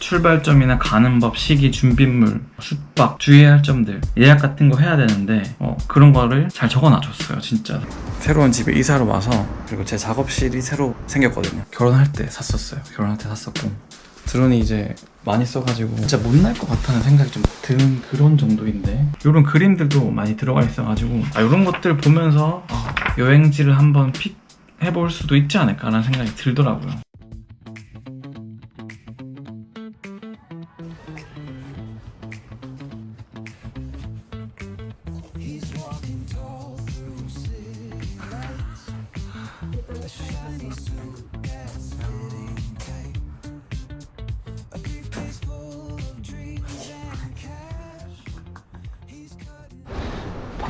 출발점이나 가는 법, 시기, 준비물, 숙박, 주의해야 할 점들 예약 같은 거 해야 되는데 어, 그런 거를 잘 적어놔줬어요 진짜. 새로운 집에 이사를 와서 그리고 제 작업실이 새로 생겼거든요. 결혼할 때 샀었어요. 결혼할 때 샀었고. 드론이 이제 많이 써가지고 진짜 못 날 것 같다는 생각이 좀 드는 그런 정도인데. 이런 그림들도 많이 들어가 있어가지고 아, 이런 것들 보면서 아, 여행지를 한번 픽 해볼 수도 있지 않을까라는 생각이 들더라고요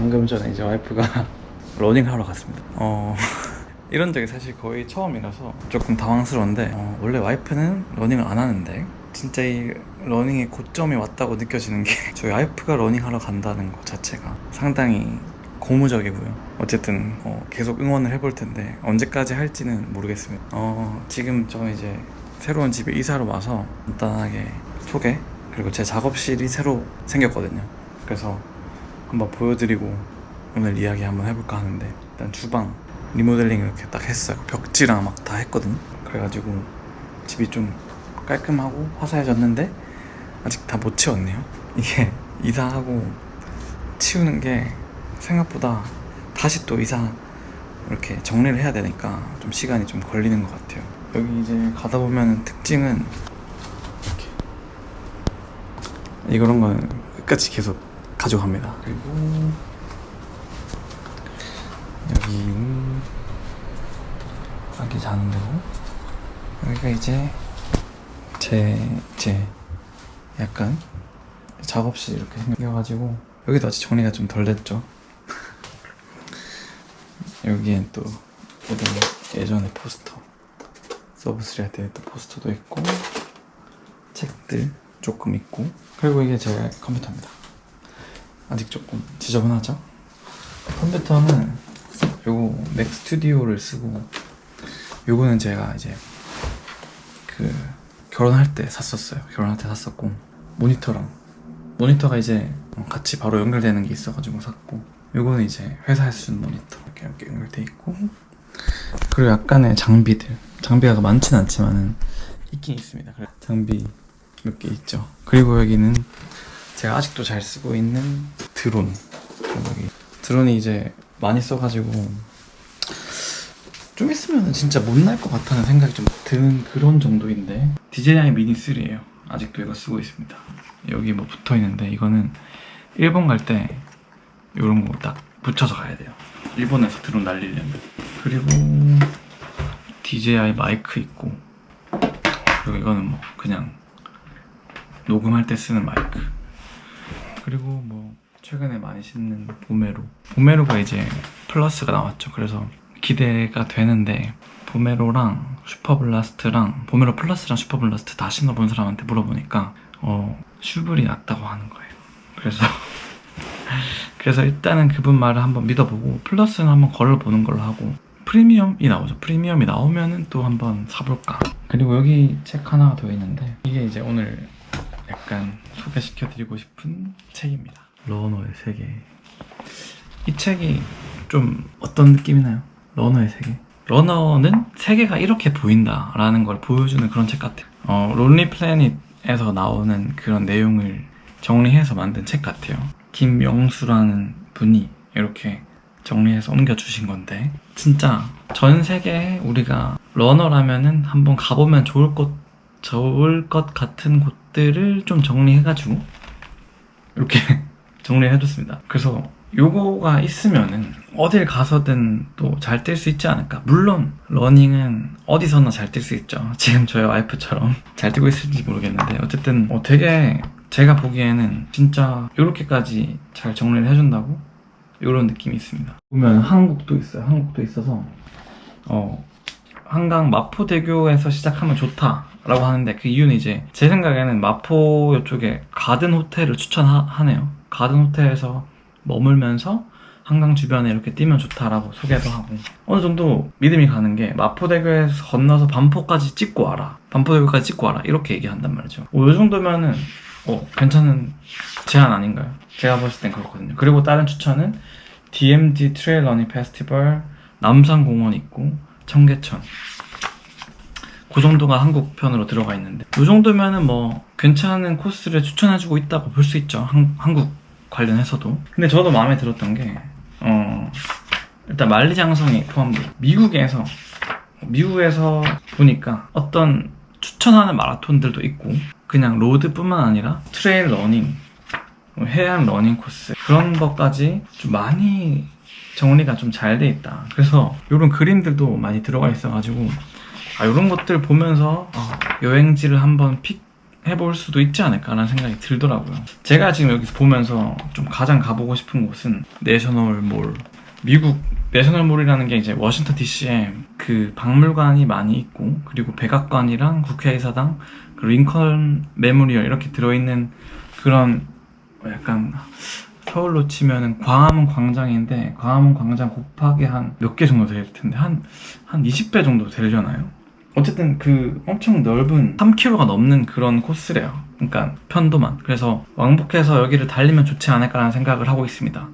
방금 전에 이제 와이프가 러닝 하러 갔습니다. 어, 이런 적이 사실 거의 처음이라서 조금 당황스러운데 어, 원래 와이프는 러닝을 안 하는데 진짜 이 러닝의 고점이 왔다고 느껴지는 게 저희 와이프가 러닝 하러 간다는 것 자체가 상당히 고무적이고요. 어쨌든 어, 계속 응원을 해볼 텐데 언제까지 할지는 모르겠습니다. 어, 지금 저는 이제 새로운 집에 이사를 와서 간단하게 소개 그리고 제 작업실이 새로 생겼거든요. 그래서 한번 보여드리고 오늘 이야기 한번 해볼까 하는데 일단 주방 리모델링 이렇게 딱 했어요. 벽지랑 막 다 했거든. 그래가지고 집이 좀 깔끔하고 화사해졌는데 아직 다 못 치웠네요. 이게 이사하고 치우는 게 생각보다 다시 또 이사 이렇게 정리를 해야 되니까 좀 시간이 좀 걸리는 것 같아요. 여기 이제 가다 보면 특징은 이렇게. 이런 거는 끝까지 계속 가져갑니다. 그리고 여기 아기 자는 데고 여기가 이제 제, 제 약간 작업실 이렇게 생겨가지고 여기도 아직 정리가 좀 덜 됐죠. 여기엔 또 예전, 예전에 포스터 서브3 할때 또 포스터도 있고 책들 조금 있고 그리고 이게 제 컴퓨터입니다. 아직 조금 지저분하죠? 컴퓨터는 요거 맥 스튜디오를 쓰고 요거는 제가 이제 그 결혼할 때 샀었어요. 결혼할 때 샀었고 모니터랑 모니터가 이제 같이 바로 연결되는 게 있어가지고 샀고 요거는 이제 회사에서 준 모니터 이렇게, 이렇게 연결돼 있고 그리고 약간의 장비들 장비가 많진 않지만은 있긴 있습니다. 장비 몇 개 있죠. 그리고 여기는 제가 아직도 잘 쓰고 있는 드론. 여기 드론이 이제 많이 써가지고 좀 있으면 진짜 못 날 것 같다는 생각이 좀 드는 그런 정도인데 DJI 미니 3예요. 아직도 이거 쓰고 있습니다. 여기 뭐 붙어 있는데 이거는 일본 갈 때 이런 거 딱 붙여서 가야 돼요. 일본에서 드론 날리려면 그리고 DJI 마이크 있고 그리고 이거는 뭐 그냥 녹음할 때 쓰는 마이크 그리고 뭐 최근에 많이 신는 보메로. 보메로가 이제 플러스가 나왔죠. 그래서 기대가 되는데 보메로랑 슈퍼블라스트랑 보메로 플러스랑 슈퍼블라스트 다 신어본 사람한테 물어보니까 어 슈블이 낫다고 하는 거예요. 그래서 그래서 일단은 그분 말을 한번 믿어보고 플러스는 한번 걸어보는 걸로 하고 프리미엄이 나오죠. 프리미엄이 나오면은 또 한번 사볼까. 그리고 여기 책 하나가 더 있는데 이게 이제 오늘 약간 소개시켜드리고 싶은 책입니다. 러너의 세계. 이 책이 좀 어떤 느낌이나요? 러너의 세계. 러너는 세계가 이렇게 보인다라는 걸 보여주는 그런 책 같아요. 어, 론리 플래닛에서 나오는 그런 내용을 정리해서 만든 책 같아요. 김영수라는 분이 이렇게 정리해서 옮겨주신 건데 진짜 전 세계에 우리가 러너라면은 한번 가보면 좋을 곳 좋을 것 같은 곳들을 좀 정리해가지고 이렇게 정리해줬습니다. 그래서 요거가 있으면은 어딜 가서든 또 잘 뛸 수 있지 않을까. 물론 러닝은 어디서나 잘 뛸 수 있죠. 지금 저희 와이프처럼 잘 뛰고 있을지 모르겠는데 어쨌든 어, 되게 제가 보기에는 진짜 이렇게까지 잘 정리를 해준다고 이런 느낌이 있습니다. 보면 한국도 있어요. 한국도 있어서 어 한강 마포대교에서 시작하면 좋다라고 하는데 그 이유는 이제 제 생각에는 마포 이쪽에 가든 호텔을 추천하네요. 가든 호텔에서 머물면서 한강 주변에 이렇게 뛰면 좋다라고 소개도 하고. 어느 정도 믿음이 가는 게 마포대교에서 건너서 반포까지 찍고 와라. 반포대교까지 찍고 와라. 이렇게 얘기한단 말이죠. 어, 이 정도면은 어, 괜찮은 제안 아닌가요? 제가 봤을 땐 그렇거든요. 그리고 다른 추천은 DMD 트레일 러닝 페스티벌 남산공원 있고 청계천. 그 정도가 한국 편으로 들어가 있는데. 이 정도면은 뭐 괜찮은 코스를 추천해주고 있다고 볼 수 있죠. 한, 한국 관련해서도. 근데 저도 마음에 들었던 게 어, 일단 만리장성이 포함돼. 미국에서 미국에서 보니까 어떤 추천하는 마라톤들도 있고 그냥 로드뿐만 아니라 트레일 러닝 뭐 해양 러닝 코스 그런 것까지 좀 많이 정리가 좀 잘 돼 있다 그래서 이런 그림들도 많이 들어가 있어가지고 아, 이런 것들 보면서 어, 여행지를 한번 픽 해볼 수도 있지 않을까라는 생각이 들더라고요. 제가 지금 여기서 보면서 좀 가장 가보고 싶은 곳은 내셔널 몰. 미국 내셔널 몰이라는 게 이제 워싱턴 DC에 그 박물관이 많이 있고 그리고 백악관이랑 국회의사당 그리고 링컨 메모리얼 이렇게 들어있는 그런 약간 서울로 치면은 광화문 광장인데 광화문 광장 곱하기 한 몇 개 정도 될 텐데 한 한 20배 정도 되려나요? 어쨌든 그 엄청 넓은 3km가 넘는 그런 코스래요. 그러니까 편도만. 그래서 왕복해서 여기를 달리면 좋지 않을까라는 생각을 하고 있습니다.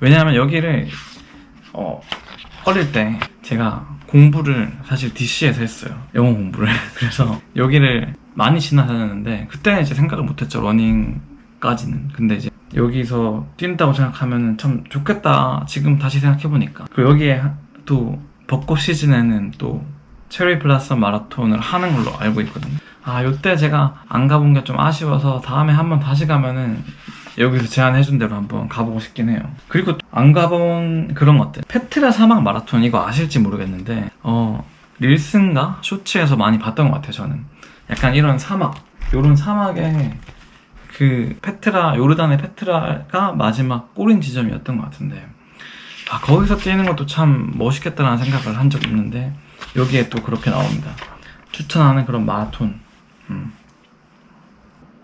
왜냐하면 여기를 어, 어릴 때 제가 공부를 사실 DC에서 했어요. 영어 공부를. 그래서 여기를 많이 지나다녔는데 그때는 이제 생각을 못했죠. 러닝까지는. 근데 이제 여기서 뛴다고 생각하면 참 좋겠다. 지금 다시 생각해보니까. 그리고 여기에 또 벚꽃 시즌에는 또 체리 블라썸 마라톤을 하는 걸로 알고 있거든요. 아, 요때 제가 안 가본 게 좀 아쉬워서 다음에 한번 다시 가면은 여기서 제안해준 대로 한번 가보고 싶긴 해요. 그리고 또안 가본 그런 것들. 페트라 사막 마라톤 이거 아실지 모르겠는데, 어, 릴슨가? 쇼츠에서 많이 봤던 것 같아요, 저는. 약간 이런 사막, 요런 사막에 그 페트라, 요르단의 페트라가 마지막 꼬린 지점이었던 것 같은데, 아, 거기서 뛰는 것도 참 멋있겠다라는 생각을 한 적이 있는데, 여기에 또 그렇게 나옵니다. 추천하는 그런 마라톤. 음.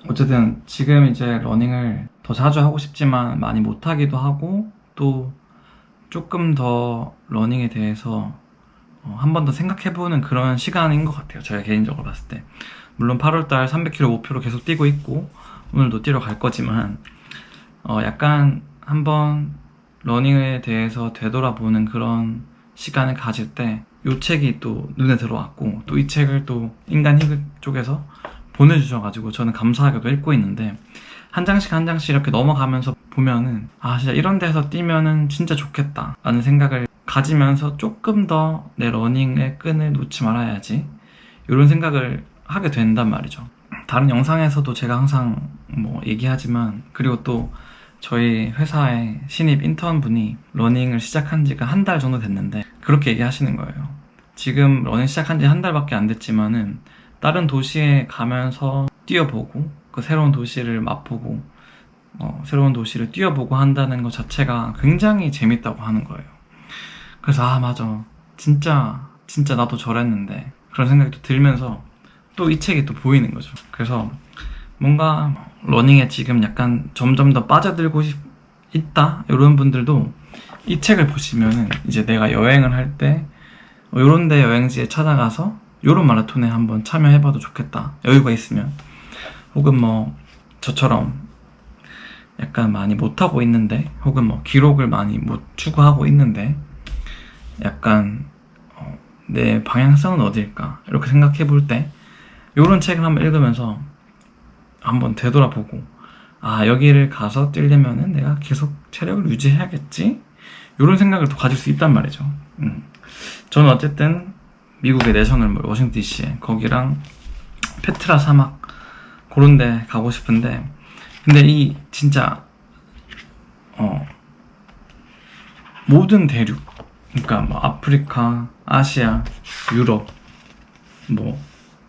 어쨌든 지금 이제 러닝을 더 자주 하고 싶지만 많이 못하기도 하고 또 조금 더 러닝에 대해서 어, 한번 더 생각해보는 그런 시간인 것 같아요. 제가 개인적으로 봤을 때. 물론 8월달 300km 목표로 계속 뛰고 있고 오늘도 뛰러 갈 거지만 어, 약간 한번 러닝에 대해서 되돌아보는 그런 시간을 가질 때 이 책이 또 눈에 들어왔고 또 이 책을 또 인간 희극 쪽에서 보내주셔가지고 저는 감사하게도 읽고 있는데 한 장씩 한 장씩 이렇게 넘어가면서 보면은 아 진짜 이런 데서 뛰면은 진짜 좋겠다 라는 생각을 가지면서 조금 더 내 러닝의 끈을 놓지 말아야지. 이런 생각을 하게 된단 말이죠 다른 영상에서도 제가 항상 뭐 얘기하지만 그리고 또 저희 회사의 신입 인턴분이 러닝을 시작한 지가 한 달 정도 됐는데 그렇게 얘기하시는 거예요. 지금 러닝 시작한 지 한 달밖에 안 됐지만은 다른 도시에 가면서 뛰어보고 그 새로운 도시를 맛보고 어, 새로운 도시를 뛰어보고 한다는 것 자체가 굉장히 재밌다고 하는 거예요. 그래서 아 맞아 진짜 진짜 나도 저랬는데 그런 생각이 또 들면서 또 이 책이 또 보이는 거죠. 그래서 뭔가 러닝에 지금 약간 점점 더 빠져들고 싶, 있다? 이런 분들도 이 책을 보시면은 이제 내가 여행을 할때 이런 데 여행지에 찾아가서 이런 마라톤에 한번 참여해봐도 좋겠다. 여유가 있으면. 혹은 뭐 저처럼 약간 많이 못하고 있는데 혹은 뭐 기록을 많이 못 추구하고 있는데 약간 어, 내 방향성은 어딜까? 이렇게 생각해 볼때 이런 책을 한번 읽으면서 한번 되돌아보고 아 여기를 가서 뛰려면은 내가 계속 체력을 유지해야겠지 이런 생각을 또 가질 수 있단 말이죠 음. 저는 어쨌든 미국의 내셔널몰 워싱턴 DC에 거기랑 페트라 사막 그런 데 가고 싶은데 근데 이 진짜 어 모든 대륙 그러니까 뭐 아프리카 아시아 유럽 뭐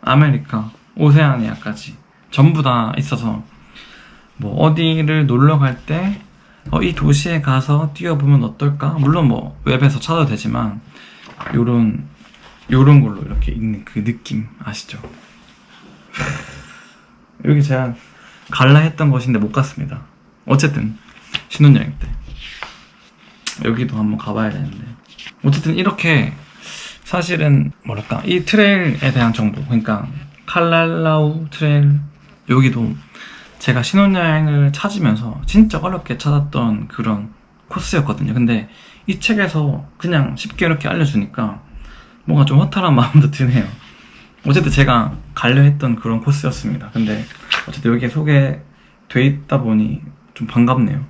아메리카 오세아니아까지 전부 다 있어서 뭐 어디를 놀러 갈때 어, 이 도시에 가서 뛰어보면 어떨까? 물론 뭐 웹에서 찾아도 되지만 요런 요런 걸로 이렇게 있는 그 느낌 아시죠? 여기 제가 갈라 했던 것인데 못 갔습니다. 어쨌든 신혼여행 때 여기도 한번 가봐야 되는데 어쨌든 이렇게 사실은 뭐랄까 이 트레일에 대한 정보 그러니까 칼랄라우 트레일 여기도 제가 신혼여행을 찾으면서 진짜 어렵게 찾았던 그런 코스였거든요. 근데 이 책에서 그냥 쉽게 이렇게 알려주니까 뭔가 좀 허탈한 마음도 드네요. 어쨌든 제가 가려 했던 그런 코스였습니다. 근데 어쨌든 여기에 소개돼 있다 보니 좀 반갑네요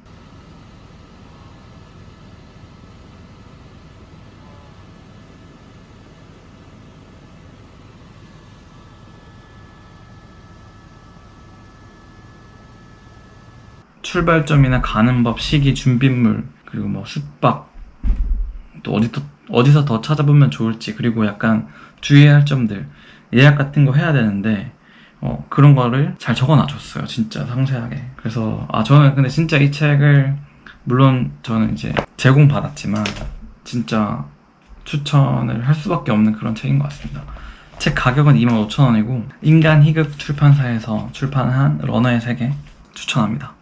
출발점이나 가는 법, 시기, 준비물, 그리고 뭐 숙박, 또 어디 또, 어디서 더 찾아보면 좋을지, 그리고 약간 주의해야 할 점들, 예약 같은 거 해야 되는데, 어, 그런 거를 잘 적어 놔줬어요. 진짜 상세하게. 그래서, 아, 저는 근데 진짜 이 책을, 물론 저는 이제 제공 받았지만, 진짜 추천을 할 수밖에 없는 그런 책인 것 같습니다. 책 가격은 25,000원이고, 인간 희극 출판사에서 출판한 러너의 세계 추천합니다.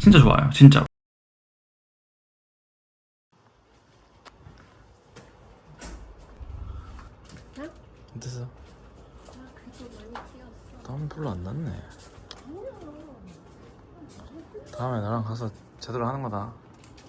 진짜 좋아요, 진짜. 어땠어? 땀 별로 안 났네. 다음에 나랑 가서 제대로 하는 거다.